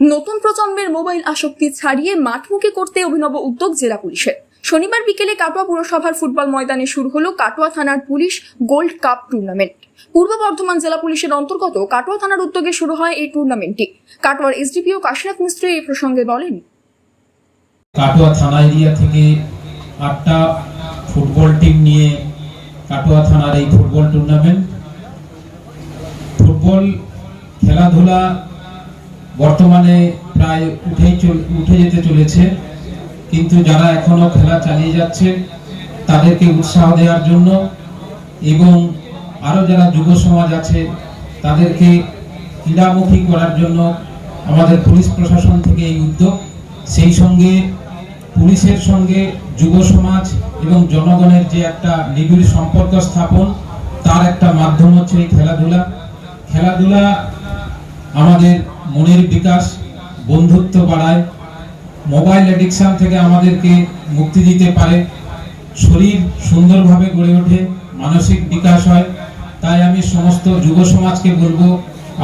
নতুন প্রজন্মের মোবাইল আসক্তি ছাড়িয়ে মাঠমুখী করতে অভিনব উদ্যোগ জেলা পুলিশের। শনিবার বিকেলে কাটোয়া পুরসভার ফুটবল ময়দানে শুরু হলো কাটোয়া থানার পুলিশ গোল্ড কাপ টুর্নামেন্ট। পূর্ব বর্ধমান জেলা পুলিশের অন্তর্গত কাটোয়া থানার উদ্যোগে শুরু হয় এই টুর্নামেন্টটি। কাটোয়ার এসডিপিও কাশীনাথ মিস্ত্রি এই প্রসঙ্গে বলেন। কাটোয়া থানা এরিয়া থেকে আটটা ফুটবল টিম নিয়ে কাটোয়া থানার এই ফুটবল টুর্নামেন্ট। ফুটবল খেলাধুলা বর্তমানে প্রায় উঠেই উঠে যেতে চলেছে। কিন্তু যারা এখনও খেলা চালিয়ে যাচ্ছে তাদেরকে উৎসাহ দেওয়ার জন্য এবং আরও যারা যুব সমাজ আছে, তাদেরকে ক্রীড়ামুখী করার জন্য আমাদের পুলিশ প্রশাসন থেকে এই উদ্যোগ। সেই সঙ্গে পুলিশের সঙ্গে যুব সমাজ এবং জনগণের যে একটা নিবিড় সম্পর্ক স্থাপন, তার একটা মাধ্যম হচ্ছে এই খেলাধুলা। খেলাধুলা আমাদের মনের বিকাশ, বন্ধুত্ব বাড়ায় মোবাইল অ্যাডিকশান থেকে আমাদেরকে মুক্তি দিতে পারে। শরীর সুন্দরভাবে গড়ে ওঠে, মানসিক বিকাশ হয়। তাই আমি সমস্ত যুব সমাজকে বলব,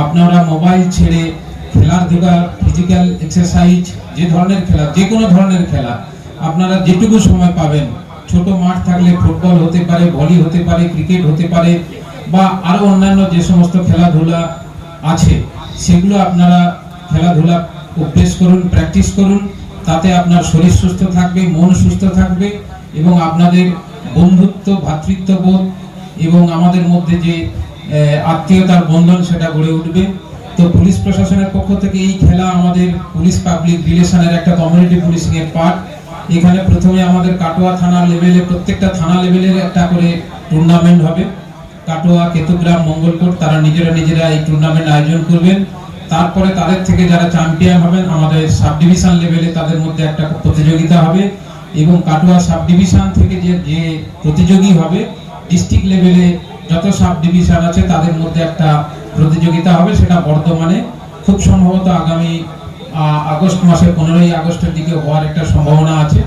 আপনারা মোবাইল ছেড়ে খেলাধুলা ফিজিক্যাল এক্সারসাইজ যে ধরনের খেলা, যে কোনো ধরনের খেলা, আপনারা যেটুকু সময় পাবেন। ছোট মাঠ থাকলে ফুটবল হতে পারে ভলি হতে পারে ক্রিকেট হতে পারে, বা আরও অন্যান্য যে সমস্ত খেলাধুলা আছে সেগুলো আপনারা খেলাধুলা অভ্যেস করুন প্র্যাকটিস করুন। তাতে আপনার শরীর সুস্থ থাকবে, মন সুস্থ থাকবে এবং আপনাদের বন্ধুত্ব ভ্রাতৃত্ববোধ এবং আমাদের মধ্যে যে আত্মীয়তার বন্ধন সেটা গড়ে উঠবে। তো পুলিশ প্রশাসনের পক্ষ থেকে এই খেলা আমাদের পুলিশ পাবলিক রিলেশনের একটা কমিউনিটি পুলিশিং এর পার্ট এখানে প্রথমে আমাদের কাটোয়া থানা লেভেলে প্রত্যেকটা থানা লেভেলের একটা করে টুর্নামেন্ট হবে। কাটোয়া, কেতুগ্রাম, মঙ্গলকোট, তারা নিজেরা নিজেরা এই টুর্নামেন্ট আয়োজন করবেন। তারপরে তাদের থেকে যারা চ্যাম্পিয়ন হবেন, আমাদের সাব ডিভিশন লেভেলে তাদের মধ্যে একটা প্রতিযোগিতা হবে এবং কাটোয়া সাব ডিভিশন থেকে যে যে প্রতিযোগী হবে ডিস্ট্রিক্ট লেভেলে যত সাব ডিভিশন আছে তাদের মধ্যে একটা প্রতিযোগিতা হবে, সেটা বর্ধমানে। খুব সম্ভবত আগামী আগস্ট মাসের পনেরোই আগস্টের দিকে হওয়ার একটা সম্ভাবনা আছে।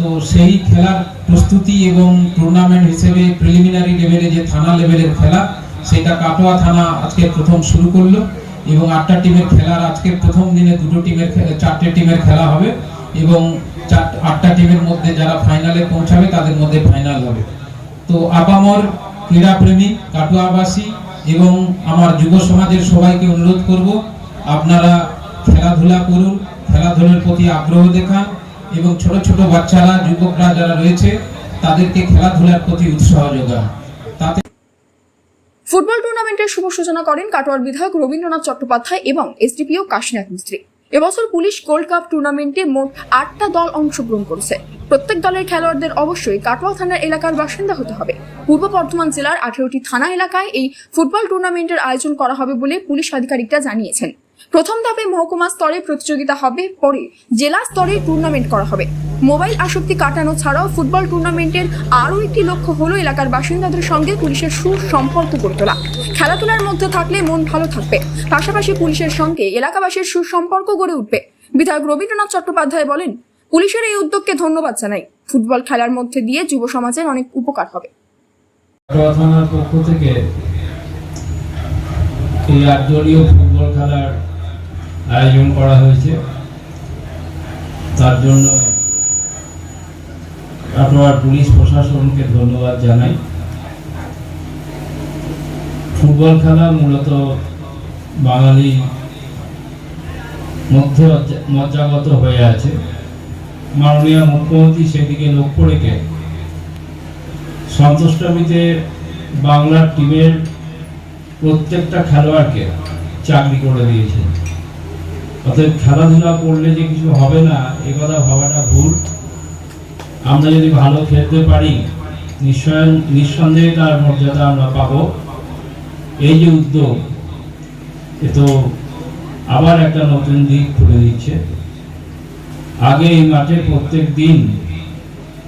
তো সেই খেলার প্রস্তুতি এবং টুর্নামেন্ট হিসেবে প্রিলিমিনারি লেভেলে যে থানা লেভেলের খেলা, সেটা কাটোয়া থানা আজকে প্রথম শুরু করল এবং আটটা টিমের খেলার আজকের প্রথম দিনে দুটো টিমের চারটে টিমের খেলা হবে এবং আটটা টিমের মধ্যে যারা ফাইনালে পৌঁছাবে তাদের মধ্যে ফাইনাল হবে। তো আপামর ক্রীড়াপ্রেমী, কাটোয়াবাসী এবং আমার যুব সমাজের সবাইকে অনুরোধ করব, আপনারা খেলাধুলা করুন, খেলাধুলার প্রতি আগ্রহ দেখান এবং ছোট ছোট বাচ্চারা, যুবকরা যারা রয়েছে, তাদেরকে খেলাধুলার প্রতি উৎসাহ যোগান। ফুটবল টুর্নামেন্টের শুভ সূচনা করেন কাটোয়ার বিধায়ক রবীন্দ্রনাথ চট্টোপাধ্যায় এবং এসডিপিও কাশীনাথ মিস্ত্রি। এবছর পুলিশ গোল্ড কাপ টুর্নামেন্টে মোট আটটা দল অংশগ্রহণ করেছে। প্রত্যেক দলের খেলোয়াড়দের অবশ্যই কাটোয়া থানার এলাকার বাসিন্দা হতে হবে। পূর্ব বর্ধমান জেলার আঠেরোটি থানা এলাকায় এই ফুটবল টুর্নামেন্টের আয়োজন করা হবে বলে পুলিশ আধিকারিকরা জানিয়েছেন। প্রথম ধাপে মহকুমা স্তরে প্রতিযোগিতা হবে, পরে জেলা স্তরে টুর্নামেন্ট করা হবে। মোবাইল আসক্তি কাটানো ছাড়াও ফুটবল টুর্নামেন্টের আরও একটি লক্ষ্য হলো এলাকার বাসিন্দাদের সঙ্গে পুলিশের সুসম্পর্ক গড়ে তোলা। খেলাধুলার মধ্যে থাকলে মন ভালো থাকবে, পাশাপাশি পুলিশের সঙ্গে এলাকাবাসীর সুসম্পর্ক গড়ে উঠবে। বিধায়ক রবীন্দ্রনাথ চট্টোপাধ্যায় বলেন, পুলিশের এই উদ্যোগকে ধন্যবাদ জানাই। ফুটবল খেলার মধ্যে দিয়ে যুব সমাজের অনেক উপকার হবে। থেকে এই ফুটবল খেলার আয়োজন করা হয়েছে। তার জন্য কাটোয়ার পুলিশ প্রশাসনকে ধন্যবাদ জানাই। ফুটবল খেলা মূলত বাঙালি মধ্যে মজ্জাগত হয়ে আছে। মাননীয় মুখ্যমন্ত্রী সেদিকে লক্ষ্য রেখে সন্তোষট্রফিতে বাংলার টিমের প্রত্যেকটা খেলোয়াড়কে চাকরি করে দিয়েছে অতএব খেলাধুলা করলে যে কিছু হবে না, এ কথা ভাবাটা ভুল। আমরা যদি ভালো খেলতে পারি নিশ্চয় নিঃসন্দেহে তার মর্যাদা আমরা পাবো। এই যে উদ্যোগ, এ তো আবার একটা নতুন দিক খুলে দিচ্ছে। আগে এই মাঠে প্রত্যেক দিন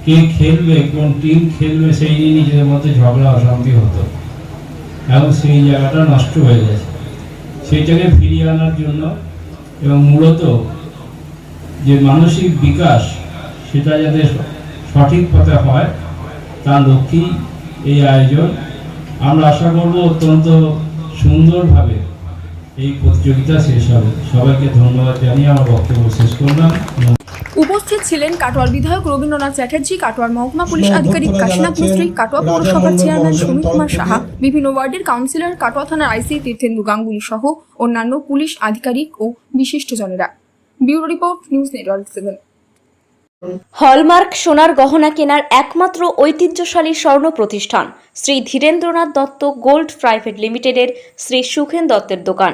কে খেলবে, কোন টিম খেলবে, সেই নিয়ে নিজেদের মধ্যে ঝগড়া, অশান্তি হতো। এবং সেই জায়গাটা নষ্ট হয়ে গেছে। সেইটাকে ফিরিয়ে আনার জন্য এবং মূলত যে মানসিক বিকাশ সেটা যাতে সঠিক পথে হয়, তার লক্ষ্যেই এই আয়োজন। আমরা আশা করব অত্যন্ত সুন্দরভাবে এই প্রতিযোগিতা শেষ হবে। সবাইকে ধন্যবাদ জানিয়ে আমার বক্তব্য শেষ করলাম। উপস্থিত ছিলেন কাটোয়ার বিধায়ক রবীন্দ্রনাথ চ্যাটার্জি কাটোয়ার মহকুমা পুলিশ আধিকারিক কাশীনাথ মিস্ত্রি কাটোয়া পৌরসভার চেয়ারম্যান সুমিত কুমার সাহা বিভিন্ন ওয়ার্ডের কাউন্সিলর কাটোয়া থানার আইসি তীর্থেন্দু গাঙ্গুলি সহ অন্যান্য পুলিশ আধিকারিক ও বিশিষ্টজনেরা। Bureau report news network seven. Hallmark সোনার গহনা কেনার একমাত্র ঐতিহ্যশালী স্বর্ণ প্রতিষ্ঠান শ্রী ধীরেন্দ্রনাথ দত্ত গোল্ড প্রাইভেট লিমিটেডের শ্রী সুখেন দত্তের দোকান।